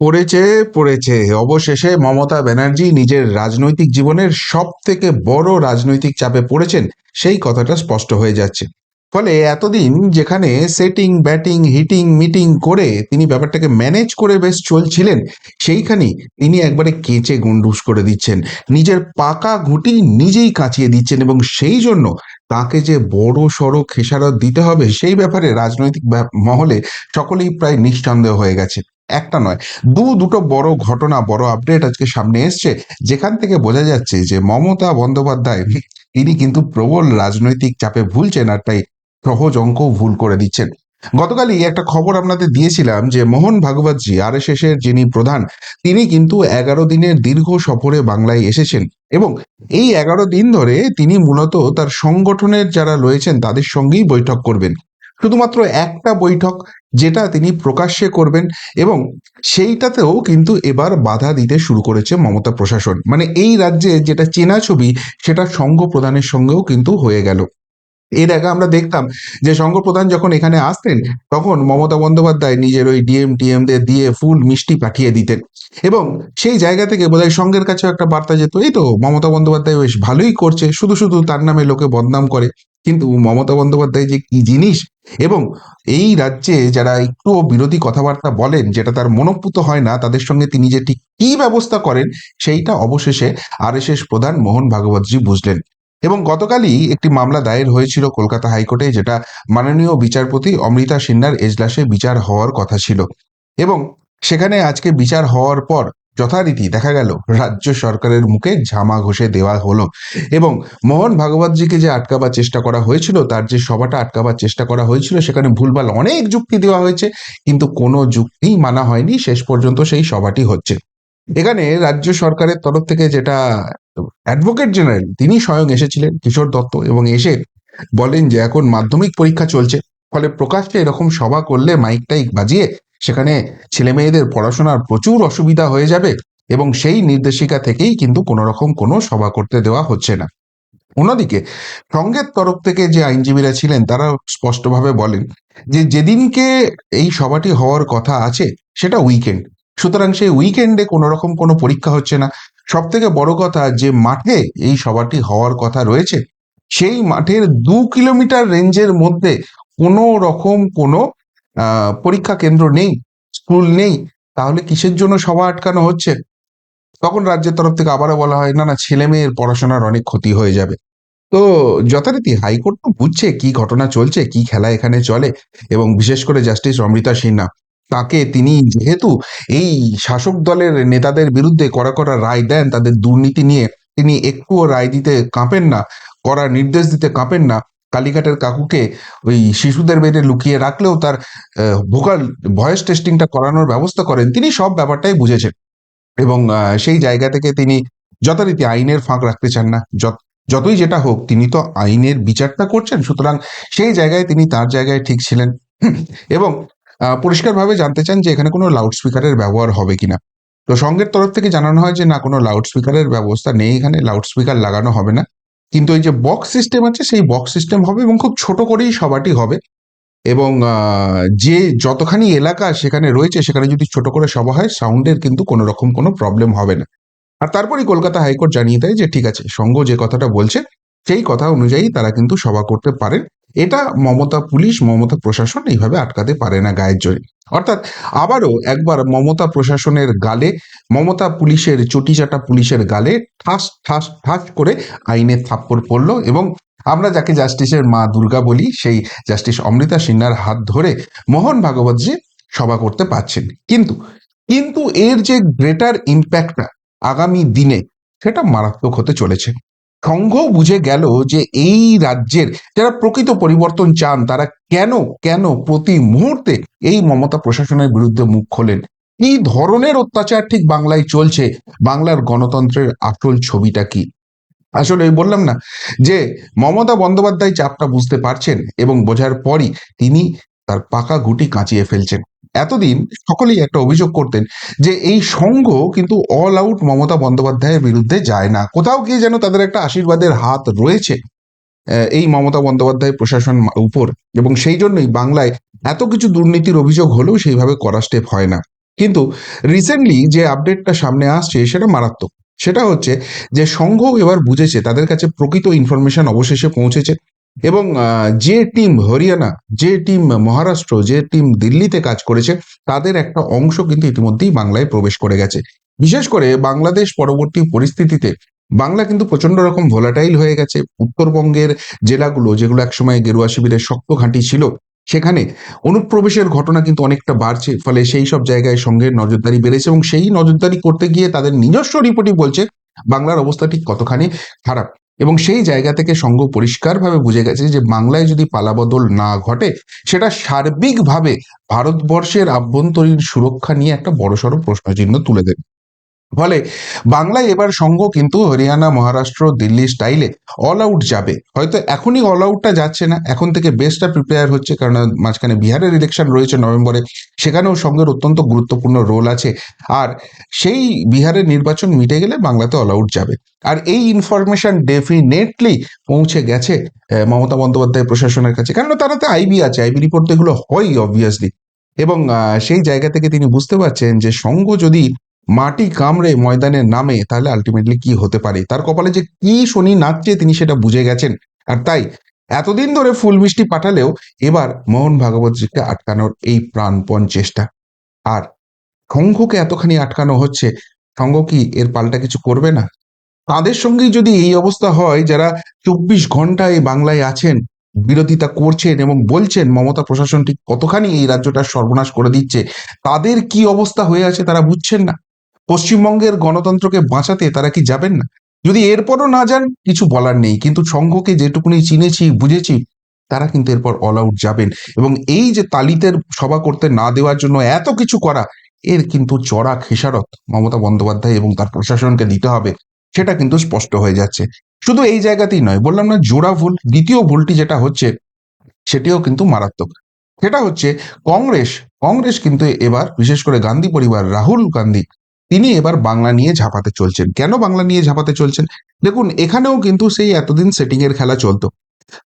পড়েছে পড়েছে। অবশেষে মমতা ব্যানার্জি নিজের রাজনৈতিক জীবনের সব থেকে বড় রাজনৈতিক চাপে পড়েছেন, সেই কথাটা স্পষ্ট হয়ে যাচ্ছে। ফলে এতদিন যেখানে সেটিং ব্যাটিং হিটিং মিটিং করে তিনি ব্যাপারটাকে ম্যানেজ করে বেশ চলছিলেন, সেইখানেই তিনি একবারে কেঁচে গুন্ডুস করে দিচ্ছেন। নিজের পাকা ঘুটি নিজেই কাঁচিয়ে দিচ্ছেন এবং সেই জন্য তাকে যে বড় সড়ো খেসারত দিতে হবে, সেই ব্যাপারে রাজনৈতিক মহলে সকলেই প্রায় নিঃসন্দেহ হয়ে গেছে। একটা নয়। দু, দুটো বড় ঘটনা, বড় আপডেট আজকে সামনে এসছে, যেখান থেকে বোঝা যাচ্ছে যে মমতা বন্দ্যোপাধ্যায়, তিনি কিন্তু প্রবল রাজনৈতিক চাপে ভুলছেন আর তাই সহজ অঙ্কও ভুল করে দিচ্ছেন। গতকালই একটা খবর আপনাদের দিয়েছিলাম যে মোহন ভাগবতজি আর এর যিনি প্রধান, তিনি কিন্তু এগারো দিনের দীর্ঘ সফরে বাংলায় এসেছেন এবং এই এগারো দিন ধরে তিনি মূলত তার সংগঠনের যারা রয়েছেন, তাদের সঙ্গেই বৈঠক করবেন। শুধুমাত্র একটা বৈঠক যেটা তিনি প্রকাশ্যে করবেন এবং সেইটাতেও কিন্তু এবার বাধা দিতে শুরু করেছে মমতা প্রশাসন। মানে এই রাজ্যে যেটা চেনা ছবি, সেটা সংঘ প্রধানের সঙ্গেও কিন্তু হয়ে গেল। এর আগে আমরা দেখতাম যে সংঘ প্রধান যখন এখানে আসতেন, তখন মমতা বন্দ্যোপাধ্যায় নিজের ওই ডিএম টিএম দিয়ে ফুল মিষ্টি পাঠিয়ে দিতেন। এবং সেই জায়গা থেকে বোধহয় সঙ্গের কাছেও একটা বার্তা যেত, এই তো মমতা বন্দ্যোপাধ্যায় বেশ ভালোই করছে, শুধু শুধু তার নামে লোকে বদনাম করে। কিন্তু মমতা বন্দ্যোপাধ্যায় যে কি জিনিস এবং এই রাজ্যে যারা একটু বিরোধী কথাবার্তা বলেন, যেটা তার মনোপুত হয় না, তাদের সঙ্গে তিনি যে ঠিক কি ব্যবস্থা করেন সেইটা অবশেষে আরএসএস প্রধান মোহন ভাগবতজি বুঝলেন। এবং গতকালই একটি মামলা দায়ের হয়েছিল কলকাতা হাইকোর্টে, যেটা মাননীয় বিচারপতি অমৃতা সিনহার এজলাসে বিচার হওয়ার কথা ছিল। এবং সেখানে আজকে বিচার হওয়ার পর যথারীতি দেখা গেল, রাজ্য সরকারের মুখে ঝামা ঘষে দেওয়া হলো এবং মোহন ভাগবতজিকে যে আটকাবার চেষ্টা করা হয়েছিল, তার যে সভাটা আটকাবার চেষ্টা করা হয়েছিল, সেখানে ভুলভাল অনেক যুক্তি দেওয়া হয়েছে, কিন্তু কোনো যুক্তিই মানা হয়নি, শেষ পর্যন্ত সেই সভাটি হচ্ছে। এখানে রাজ্য সরকারের তরফ থেকে যেটা অ্যাডভোকেট জেনারেল তিনি স্বয়ং এসেছিলেন, কিশোর দত্ত, এবং এসে বলেন যে এখন মাধ্যমিক পরীক্ষা চলছে, ফলে প্রকাশ্যে এরকম সভা করলে মাইক টাইক বাজিয়ে সেখানে ছেলে মেয়েদের পড়াশোনার প্রচুর অসুবিধা হয়ে যাবে এবং সেই নির্দেশিকা থেকেই কিন্তু কোনো রকম কোনো সভা করতে দেওয়া হচ্ছে না। অন্যদিকে সঙ্গের তরফ থেকে যে আইনজীবীরা ছিলেন, তারা স্পষ্টভাবে বলেন যে যেদিনকে এই সভাটি হওয়ার কথা আছে, সেটা উইকেন্ড। সুতরাং সেই উইকেন্ডে কোনো রকম কোনো পরীক্ষা হচ্ছে না। সব থেকে বড় কথা, যে মাঠে এই সভাটি হওয়ার কথা রয়েছে, সেই মাঠের দু কিলোমিটার রেঞ্জের মধ্যে কোনো রকম কোনো পরীক্ষা কেন্দ্র নেই, স্কুল নেই, তাহলে কিসের জন্য সভা আটকানো হচ্ছে? তখন রাজ্যের তরফ থেকে আবারও বলা হয়, না না ছেলে মেয়ের পড়াশোনার অনেক ক্ষতি হয়ে যাবে। তো যথারীতি হাইকোর্ট তো বুঝছে কি ঘটনা চলছে, কি খেলা এখানে চলে, এবং বিশেষ করে জাস্টিস অমৃতা সিনহা, তাকে তিনি যেহেতু এই শাসক দলের নেতাদের বিরুদ্ধে কড়া কড়া রায় দেন, তাদের দুর্নীতি নিয়ে তিনি একটুও রায় দিতে কাঁপেন না, কড়া নির্দেশ দিতে কাঁপেন না কালীঘাটের কাকুকে ওই শিশুদের বেডে লুকিয়ে রাখলেও তার ভোকাল ভয়েস টেস্টিংটা করানোর ব্যবস্থা করেন, তিনি সব ব্যাপারটাই বুঝেছেন। এবং সেই জায়গা থেকে তিনি যথারীতি আইনের ফাঁক রাখতে চান না। যত- যতই যেটা হোক, তিনি তো আইনের বিচারটা করছেন, সুতরাং সেই জায়গায় তিনি তার জায়গায় ঠিক ছিলেন। এবং পরিষ্কারভাবে জানতে চান যে এখানে কোনো লাউড স্পিকারের ব্যবহার হবে কিনা। তো সঙ্গের তরফ থেকে জানানো হয় যে না, কোনো লাউড স্পিকারের ব্যবস্থা নেই এখানে লাউড স্পিকার লাগানো হবে না। কিন্তু এই যে বক্স সিস্টেম আছে, সেই বক্স সিস্টেম হবে এবং খুব ছোট করেই সবাটি হবে। এবং যে যতখানি এলাকা সেখানে রয়েছে, সেখানে যদি ছোট করে সভা হয় সাউন্ডের কিন্তু কোনো রকম কোনো প্রবলেম হবে না। আর তারপরেই কলকাতা হাইকোর্ট জানিয়ে দেয় যে, ঠিক আছে সংঘ যে কথাটা বলছে, সেই কথা অনুযায়ী তারা কিন্তু সভা করতে পারেন। এটা মমতা পুলিশ, মমতা প্রশাসন এইভাবে আটকাতে পারে না গায়ের জোরে। অর্থাৎ আবারও একবার মমতা প্রশাসনের গালে, মমতা পুলিশের চটিচাটা পুলিশের গালে ঠাস ঠাস ঠাস করে আইনের থাপ্পড় পড়ল এবং আমরা যাকে জাস্টিসের মা দুর্গা বলি, সেই জাস্টিস অমৃতা সিনহার হাত ধরে মোহন ভাগবতজি সভা করতে পারছেন। কিন্তু কিন্তু এর যে গ্রেটার ইম্প্যাক্টটা আগামী দিনে, সেটা মারাত্মক হতে চলেছে। সংঘ বুঝে গেল যে এই রাজ্যের যারা প্রকৃত পরিবর্তন চান, তারা কেন কেন প্রতি মুহূর্তে এই মমতা প্রশাসনের বিরুদ্ধে মুখ খোলেন? কি ধরনের অত্যাচার ঠিক বাংলায় চলছে? বাংলার গণতন্ত্রের আসল ছবিটা কি? আসলে বললাম না যে মমতা বন্দ্যোপাধ্যায় চাপটা বুঝতে পারছেন এবং বোঝার পরই তিনি তার পাকা গুটি কাঁচিয়ে ফেলছেন। এতদিন সকলেই একটা অভিযোগ করতেন যে এই সংঘ কিন্তু অল আউট মমতা বন্দ্যোপাধ্যায়ের বিরুদ্ধে যায় না। কোথাও গিয়ে যেন তাদের একটা আশীর্বাদের হাত রয়েছে এই মমতা বন্দ্যোপাধ্যায় প্রশাসন উপর। এবং সেই জন্যই বাংলায় এত কিছু দুর্নীতির অভিযোগ হলেও সেইভাবে করা স্টেপ হয় না। কিন্তু রিসেন্টলি যে আপডেটটা সামনে আসছে সেটা মারাত্মক। সেটা হচ্ছে যে সংঘ এবার বুঝেছে, তাদের কাছে প্রকৃত ইনফরমেশন অবশেষে পৌঁছেছে। এবং যে টিম হরিয়ানা, যে টিম মহারাষ্ট্র, যে টিম দিল্লিতে কাজ করেছে, তাদের একটা অংশ কিন্তু ইতিমধ্যেই বাংলায় প্রবেশ করে গেছে। বিশেষ করে বাংলাদেশ পরবর্তী পরিস্থিতিতে, বাংলা কিন্তু প্রচণ্ড রকম ভোলাটাইল হয়ে গেছে। উত্তরবঙ্গের জেলাগুলো, যেগুলো একসময় গেরুয়া শিবিরের শক্ত ঘাঁটি ছিল, সেখানে অনুপ্রবেশের ঘটনা কিন্তু অনেকটা বাড়ছে। ফলে সেই সব জায়গায় সঙ্গে নজরদারি বেড়েছে এবং সেই নজরদারি করতে গিয়ে তাদের নিজস্ব রিপোর্টই বলছে, বাংলার অবস্থা ঠিক কতখানি খারাপ। এবং সেই জায়গা থেকে সংঘ পরিষ্কারভাবে বুঝে গেছে যে বাংলায় যদি পালাবদল না ঘটে, সেটা সার্বিকভাবে ভারতবর্ষের আভ্যন্তরীণ সুরক্ষা নিয়ে একটা বড়সড় প্রশ্নচিহ্ন তুলে দেবে। ফলে বাংলায় এবার সংঘ কিন্তু হরিয়ানা, মহারাষ্ট্র, দিল্লি স্টাইলে অল আউট যাবে। হয়তো এখনই অল আউটটা যাচ্ছে না, এখন থেকে বেস্টটা প্রিপেয়ার হচ্ছে কারণ মাঝখানে বিহারের ইলেকশন রয়েছে নভেম্বরে, সেখানেও সঙ্গের অত্যন্ত গুরুত্বপূর্ণ রোল আছে। আর সেই বিহারের নির্বাচন মিটে গেলে বাংলাতে অল আউট যাবে। আর এই ইনফরমেশন ডেফিনেটলি পৌঁছে গেছে মমতা বন্দ্যোপাধ্যায় প্রশাসনের কাছে। কারণ তারা তো আইবি আছে আইবি রিপোর্ট এগুলো হয় অবভিয়াসলি এবং সেই জায়গা থেকে তিনি বুঝতে পারছেন যে সঙ্গ যদি মাটি কামড়ে ময়দানে নামে, তাহলে আলটিমেটলি কি হতে পারে? তার কপালে যে কি শনি নাচছে তিনি সেটা বুঝে গেছেন। আর তাই এতদিন ধরে ফুল মিষ্টি পাঠালেও এবার মোহন ভাগবতজিকে আটকানোর এই প্রাণপণ চেষ্টা। আর সংঘকে এতখানি আটকানো হচ্ছে সংঘ কি এর পাল্টা কিছু করবে না? তাদের সঙ্গেই যদি এই অবস্থা হয়, যারা চব্বিশ ঘণ্টা এই বাংলায় আছেন বিরোধিতা করছেন এবং বলছেন, মমতা প্রশাসন ঠিক কতখানি এই রাজ্যটার সর্বনাশ করে দিচ্ছে, তাদের কি অবস্থা হয়ে আছে তারা বুঝছেন না। পশ্চিমবঙ্গের গণতন্ত্রকে বাঁচাতে তারা কি যাবেন না? যদি এরপরও না যান, কিছু বলার নেই। কিন্তু সংঘকে যেটুকুনি চিনেছি, বুঝেছি, তারা কিন্তু এরপর অল আউট যাবেন। এবং এই যে তালিতের সভা করতে না দেওয়ার জন্য এত কিছু করা, এর কিন্তু চড়া খেসারত মমতা বন্দ্যোপাধ্যায় এবং তার প্রশাসনকে দিতে হবে, সেটা কিন্তু স্পষ্ট হয়ে যাচ্ছে। শুধু এই জায়গাতেই নয়, বললাম না, জোড়া ভুল, দ্বিতীয় ভুলটি যেটা হচ্ছে, সেটিও কিন্তু মারাত্মক। সেটা হচ্ছে, কংগ্রেস কংগ্রেস কিন্তু এবার, বিশেষ করে গান্ধী পরিবার, রাহুল গান্ধী তিনি এবার বাংলা নিয়ে ঝাঁপাতে চলছেন। কেন বাংলা নিয়ে ঝাঁপাতে চলছেন? দেখুন, এখানেও কিন্তু সেই এতদিন সেটিং এর খেলা চলতো।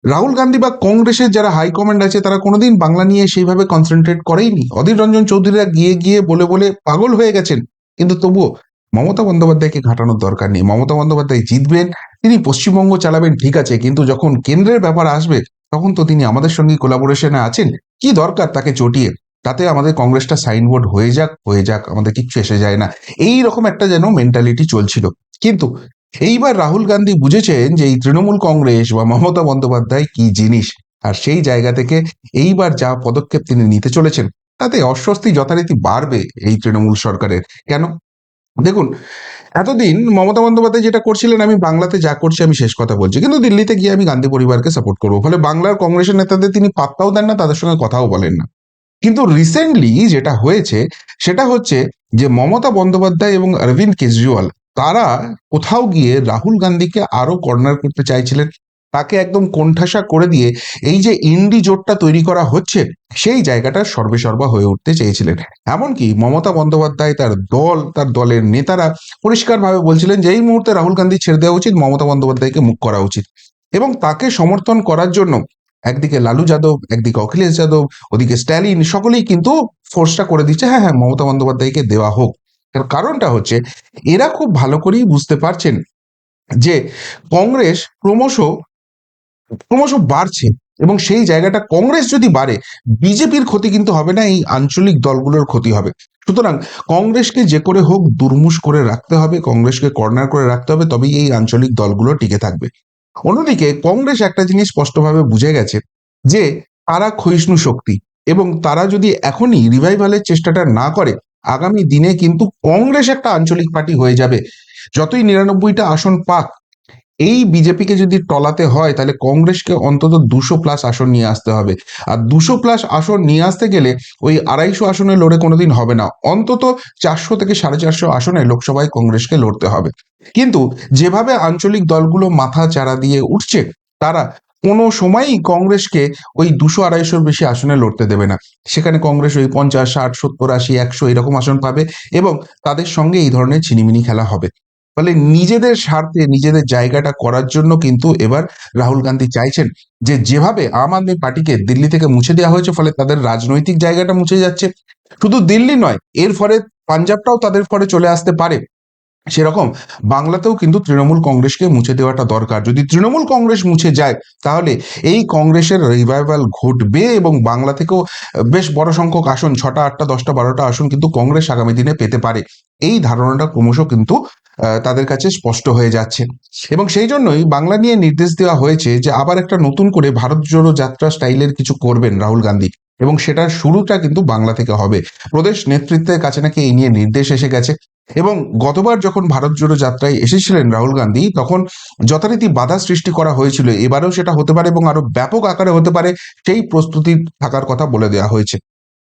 রাহুল গান্ধী বা কংগ্রেসের যারা হাইকমান্ড আছে, তারা কোনোদিন বাংলা নিয়ে সেইভাবে কনসেন্ট্রেট করেইনি। অধীর রঞ্জন চৌধুরীরা গিয়ে গিয়ে বলে বলে পাগল হয়ে গেছেন। কিন্তু তবুও মমতা বন্দ্যোপাধ্যায়কে ঘাটানোর দরকার নেই। মমতা বন্দ্যোপাধ্যায় জিতবেন, তিনি পশ্চিমবঙ্গ চালাবেন, ঠিক আছে। কিন্তু যখন কেন্দ্রের ব্যাপার আসবে, তখন তো তিনি আমাদের সঙ্গে কোলাবোরেশনে আছেন। কি দরকার তাকে চটিয়ে তাতে আমাদের কংগ্রেসটা সাইনবোর্ড হয়ে যাক হয়ে যাক, আমাদের কিচ্ছু এসে যায় না। এই রকম একটা যেন মেন্টালিটি চলছিল। কিন্তু এইবার রাহুল গান্ধী বুঝেছেন যে এই তৃণমূল কংগ্রেস বা মমতা বন্দ্যোপাধ্যায় কি জিনিস, আর সেই জায়গা থেকে এইবার যা পদক্ষেপ তিনি নিতে চলেছেন, তাতে অস্বস্তি যথারীতি বাড়বে এই তৃণমূল সরকারের। কেন? দেখুন, এতদিন মমতা বন্দ্যোপাধ্যায় যেটা করছিলেন, আমি বাংলাতে যা করছি আমি শেষ কথা বলছি। কিন্তু দিল্লিতে গিয়ে আমি গান্ধী পরিবারকে সাপোর্ট করব। ফলে বাংলার কংগ্রেসের নেতাদের তিনি পাত্তাও দেন না, তাদের সঙ্গে কথাও বলেন না। কিন্তু রিসেন্টলি যেটা হয়েছে, সেটা হচ্ছে যে মমতা বন্দ্যোপাধ্যায় এবং অরবিন্দ কেজরিওয়াল, তারা কোথাও গিয়ে রাহুল গান্ধীকে আরও কর্নার করতে চাইছিলেন। তাকে একদম কোণঠাসা করে দিয়ে এই যে ইন্ডি জোটটা তৈরি করা হচ্ছে, সেই জায়গাটা সর্বেসর্বা হয়ে উঠতে চেয়েছিলেন। এমনকি মমতা বন্দ্যোপাধ্যায় তার দল, তার দলের নেতারা পরিষ্কারভাবে বলছিলেন যে এই মুহূর্তে রাহুল গান্ধী ছেড়ে দেওয়া উচিত, মমতা বন্দ্যোপাধ্যায়কে মুখ করা উচিত। এবং তাকে সমর্থন করার জন্য একদিকে লালু যাদব, একদিকে অখিলেশ যাদব, ওদিকে স্ট্যালিন, সকলেই কিন্তু ফোর্সটা করে দিচ্ছে হ্যাঁ হ্যাঁ মমতা বন্দ্যোপাধ্যায়কে দেওয়া হোক। এর কারণটা হচ্ছে, এরা খুব ভালো করেই বুঝতে পারছেন যে কংগ্রেস ক্রমশ ক্রমশ বাড়ছে এবং সেই জায়গাটা কংগ্রেস যদি বাড়ে, বিজেপির ক্ষতি কিন্তু হবে না, এই আঞ্চলিক দলগুলোর ক্ষতি হবে। সুতরাং কংগ্রেসকে যে করে হোক দুর্মুষ করে রাখতে হবে, কংগ্রেসকে কর্নার করে রাখতে হবে, তবেই এই আঞ্চলিক দলগুলো টিকে থাকবে। অন্যদিকে কংগ্রেস একটা জিনিস স্পষ্টভাবে বুঝে গেছে, যে তারা ক্ষয়িষ্ণু শক্তি এবং তারা যদি এখনই রিভাইভালের চেষ্টাটা না করে, আগামী দিনে কিন্তু কংগ্রেস একটা আঞ্চলিক পার্টি হয়ে যাবে। যতই নিরানব্বইটা আসন পাক এই বিজেপিকে যদি টলাতে হয়, তাহলে কংগ্রেসকে অন্তত দুশো প্লাস আসন নিয়ে আসতে হবে। আর দুশো প্লাস আসন নিয়ে আসতে গেলে ওই আড়াইশো আসনে লড়ে কোনোদিন হবে না। অন্তত চারশো থেকে সাড়ে চারশো আসনে লোকসভায় কংগ্রেসকে লড়তে হবে। কিন্তু যেভাবে আঞ্চলিক দলগুলো মাথা চারা দিয়ে উঠছে, তারা কোনো সময়ই কংগ্রেসকে ওই দুশো আড়াইশোর বেশি আসনে লড়তে দেবে না। সেখানে কংগ্রেস ওই পঞ্চাশ, ষাট, সত্তর, আশি, একশো এরকম আসন পাবে এবং তাদের সঙ্গে এই ধরনের ছিনিমিনি খেলা হবে। ফলে নিজেদের স্বার্থে, নিজেদের জায়গাটা করার জন্য কিন্তু এবার রাহুল গান্ধী চাইছেন যে যেভাবে আম আদমি পার্টিকে দিল্লি থেকে মুছে দেওয়া হয়েছে, ফলে তাদের রাজনৈতিক জায়গাটা মুছে যাচ্ছে। শুধু দিল্লি নয়, এর ফলে পাঞ্জাবটাও তাদের ফলে চলে আসতে পারে। সেরকম বাংলাতেও কিন্তু তৃণমূল কংগ্রেসকে মুছে দেওয়াটা দরকার। যদি তৃণমূল কংগ্রেস মুছে যায়, তাহলে এই কংগ্রেসের রিভাইভাল ঘটবে এবং বাংলা থেকেও বেশ বড় সংখ্যক আসন, ছটা, আটটা, দশটা, বারোটা আসন কিন্তু কংগ্রেস আগামী দিনে পেতে পারে। এই ধারণাটা ক্রমশ কিন্তু তাদের কাছে স্পষ্ট হয়ে যাচ্ছে। এবং সেই জন্যই বাংলা নিয়ে নির্দেশ দেওয়া হয়েছে যে আবার একটা নতুন করে ভারত জোড়ো যাত্রা স্টাইলের কিছু করবেন রাহুল গান্ধী। এবং সেটার শুরুটা কিন্তু বাংলা থেকে হবে। প্রদেশ নেতৃত্বের কাছে নাকি এই নিয়ে নির্দেশ এসে গেছে। এবং গতবার যখন ভারত জোড়ো যাত্রায় এসেছিলেন রাহুল গান্ধী, তখন যথারীতি বাধা সৃষ্টি করা হয়েছিল। এবারেও সেটা হতে পারে এবং আরও ব্যাপক আকারে হতে পারে সেই প্রস্তুতি থাকার কথা বলে দেওয়া হয়েছে।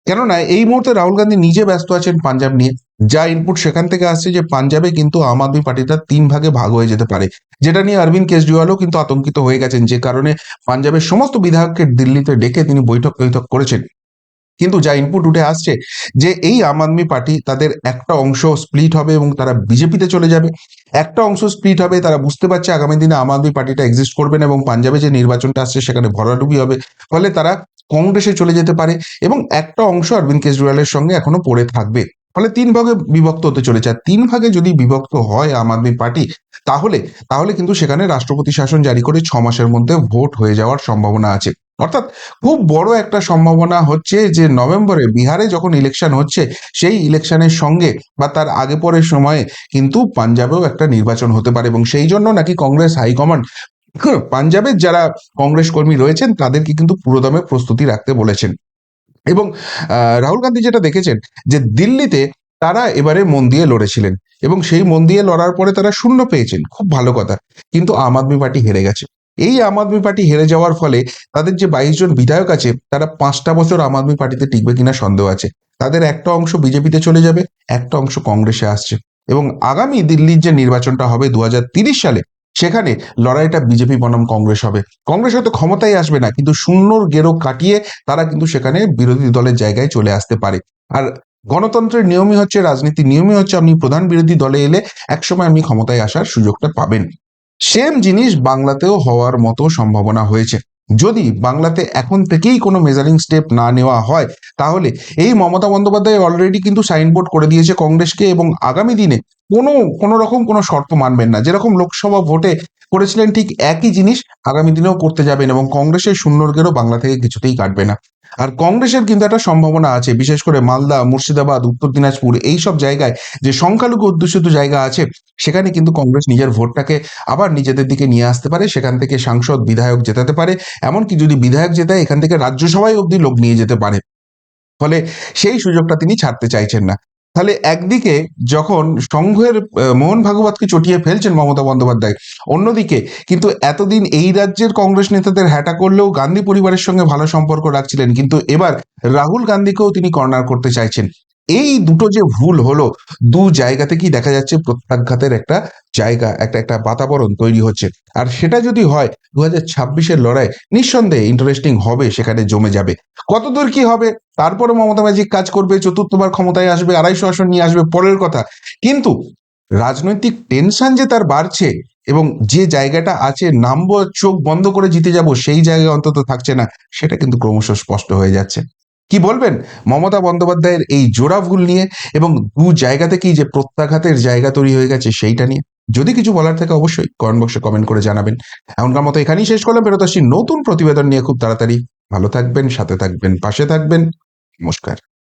কেননা এই মুহূর্তে রাহুল গান্ধী নিজে ব্যস্ত আছেন পাঞ্জাব নিয়ে। যা ইনপুট সেখান থেকে আসছে যে পাঞ্জাবে কিন্তু আম আদমি পার্টিটা তিন ভাগে ভাগ হয়ে যেতে পারে। যেটা নিয়ে অরবিন্দ কেজরিওয়ালও কিন্তু আতঙ্কিত হয়ে গেছেন। যে কারণে পাঞ্জাবের সমস্ত বিধায়ককে দিল্লিতে ডেকে তিনি বৈঠক বৈঠক করেছেন। কিন্তু যা ইনপুট উঠে আসছে যে এই আম আদমি পার্টি তাদের একটা অংশ স্প্লিট হবে এবং তারা বিজেপিতে চলে যাবে। একটা অংশ স্প্লিট হবে, তারা বুঝতে পারছে আগামী দিনে আম আদমি পার্টিটা এক্সিস্ট করবে না এবং পাঞ্জাবে যে নির্বাচনটা আসছে সেখানে ভরাডুবি হবে। ফলে তারা কংগ্রেসে চলে যেতে পারে এবং একটা অংশ অরবিন্দ কেজরিওয়ালের সঙ্গে এখনও পড়ে থাকবে। ফলে তিন ভাগে বিভক্ত হতে চলেছে। আর তিন ভাগে যদি বিভক্ত হয় আম আদমি পার্টি, তাহলে তাহলে কিন্তু সেখানে রাষ্ট্রপতি শাসন জারি করে ছ মাসের মধ্যে ভোট হয়ে যাওয়ার সম্ভাবনা আছে। অর্থাৎ খুব বড় একটা সম্ভাবনা হচ্ছে যে, নভেম্বরে বিহারে যখন ইলেকশন হচ্ছে, সেই ইলেকশনের সঙ্গে বা তার আগে পরের সময়ে কিন্তু পাঞ্জাবেও একটা নির্বাচন হতে পারে। এবং সেই জন্য নাকি কংগ্রেস হাইকমান্ড পাঞ্জাবের যারা কংগ্রেস কর্মী রয়েছেন, তাদেরকে কিন্তু পুরোদমে প্রস্তুতি রাখতে বলেছেন। এবং রাহুল গান্ধী যেটা দেখেছেন যে দিল্লিতে তারা এবারে মন দিয়ে লড়েছিলেন এবং সেই মন দিয়ে লড়ার পরে তারা শূন্য পেয়েছেন। খুব ভালো কথা। কিন্তু আম আদমি পার্টি হেরে গেছে। এই আম আদমি পার্টি হেরে যাওয়ার ফলে তাদের যে বাইশ জন বিধায়ক আছে, তারা পাঁচটা বছর আম আদমি পার্টিতে টিকবে কিনা সন্দেহ আছে। তাদের একটা অংশ বিজেপিতে চলে যাবে, একটা অংশ কংগ্রেসে আসছে। এবং আগামী দিল্লির যে নির্বাচনটা হবে দু সালে সেখানে লড়াইটা বিজেপি বনাম কংগ্রেস হবে। কংগ্রেস হয়তো ক্ষমতায় আসবে না, কিন্তু শূন্যর গেরো কাটিয়ে তারা কিন্তু সেখানে বিরোধী দলের জায়গায় চলে আসতে পারে। আর গণতন্ত্রের নিয়মই হচ্ছে রাজনীতির নিয়মই হচ্ছে আপনি প্রধান বিরোধী দলে এলে একসময় আপনি ক্ষমতায় আসার সুযোগটা পাবেন। সেম জিনিস বাংলাতেও হওয়ার মতো সম্ভাবনা হয়েছে। যদি বাংলাতে এখন থেকেই কোনো মেজারিং স্টেপ না নেওয়া হয়, তাহলে এই মমতা বন্দ্যোপাধ্যায় অলরেডি কিন্তু সাইনবোর্ড করে দিয়েছে কংগ্রেসকে এবং আগামী দিনে কোনো কোনো রকম কোনো শর্ত মানবেন না। যেরকম লোকসভা ভোটে করেছিলেন ঠিক একই জিনিস আগামী দিনেও করতে যাবেন এবং কংগ্রেসের শূন্যর গেরও বাংলা থেকে কিছুতেই কাটবে না। আর কংগ্রেসের কিন্তু একটা সম্ভাবনা আছে, বিশেষ করে মালদা, মুর্শিদাবাদ, উত্তর দিনাজপুর এই সব জায়গায় যে সংখ্যালঘু অধ্যুষিত জায়গা আছে, সেখানে কিন্তু কংগ্রেস নিজের ভোটটাকে আবার নিজেদের দিকে নিয়ে আসতে পারে, সেখান থেকে সাংসদ, বিধায়ক জেতাতে পারে। এমনকি যদি বিধায়ক জেতায়, এখান থেকে রাজ্যসভায় অবধি লোক নিয়ে যেতে পারে। ফলে সেই সুযোগটা তিনি ছাড়তে চাইছেন না। তাহলে একদিকে যখন সংঘের মোহন ভাগবতকে চটিয়ে ফেলছেন মমতা বন্দ্যোপাধ্যায়, অন্যদিকে কিন্তু এতদিন এই রাজ্যের কংগ্রেস নেতাদের হ্যাটা করলেও গান্ধী পরিবারের সঙ্গে ভালো সম্পর্ক রাখছিলেন, কিন্তু এবার রাহুল গান্ধীকেও তিনি কর্নার করতে চাইছেন। এই দুটো যে ভুল হলো, দু জায়গা থেকেই দেখা যাচ্ছে প্রত্যাঘাতের একটা জায়গা, একটা একটা বাতাবরণ তৈরি হচ্ছে। আর সেটা যদি হয় দু হাজার ছাব্বিশের লড়াই নিঃসন্দেহে ইন্টারেস্টিং হবে, সেখানে জমে যাবে। কতদূর কি হবে? তারপরে মমতা ম্যাজিক কাজ করবে, চতুর্থবার ক্ষমতায় আসবে, আড়াইশো আসন নিয়ে আসবে, পরের কথা। কিন্তু রাজনৈতিক টেনশন যে তার বাড়ছে এবং যে জায়গাটা আছে, নামবো, চোখ বন্ধ করে জিতে যাব, সেই জায়গায় অন্তত থাকছে না, সেটা কিন্তু ক্রমশ স্পষ্ট হয়ে যাচ্ছে। কি বলবেন? মমতা বন্দ্যোপাধ্যায়ের এই জোড়া ভুল নিয়ে এবং দু জায়গা থেকেই যে প্রত্যাঘাতের জায়গা তৈরি হয়ে গেছে সেইটা নিয়ে। যদি কিছু বলার থাকে অবশ্যই কমেন্ট বক্সে কমেন্ট করে জানাবেন। এমনকার মতো এখানেই শেষ করলাম। বেরোতে আসছি নতুন প্রতিবেদন নিয়ে খুব তাড়াতাড়ি। ভালো থাকবেন, সাথে থাকবেন, পাশে থাকবেন। নমস্কার।